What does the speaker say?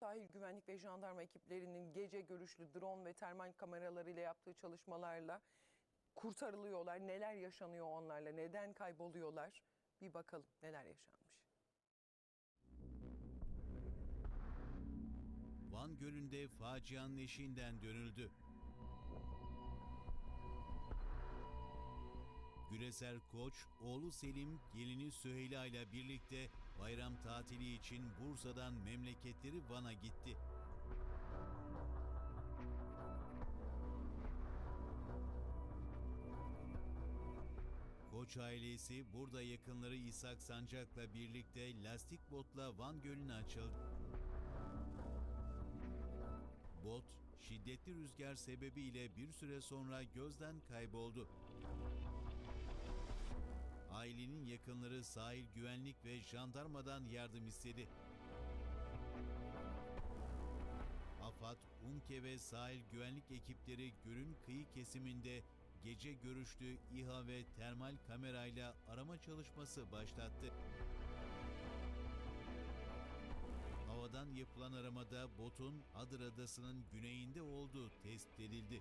Sahil güvenlik ve jandarma ekiplerinin gece görüşlü drone ve termal kameralarıyla yaptığı çalışmalarla kurtarılıyorlar. Neler yaşanıyor onlarla? Neden kayboluyorlar? Bir bakalım neler yaşanmış. Van Gölü'nde facianın eşiğinden dönüldü. Güreser Koç, oğlu Selim, gelini Süheyla ile birlikte bayram tatili için Bursa'dan memleketleri Van'a gitti. Koç ailesi burada yakınları İshak Sancak'la birlikte lastik botla Van Gölü'ne açıldı. Bot, şiddetli rüzgar sebebiyle bir süre sonra gözden kayboldu. Ailenin yakınları sahil güvenlik ve jandarmadan yardım istedi. AFAD, UNKE ve sahil güvenlik ekipleri gölün kıyı kesiminde gece görüşlü İHA ve termal kamerayla arama çalışması başlattı. Havadan yapılan aramada botun Adır Adası'nın güneyinde olduğu tespit edildi.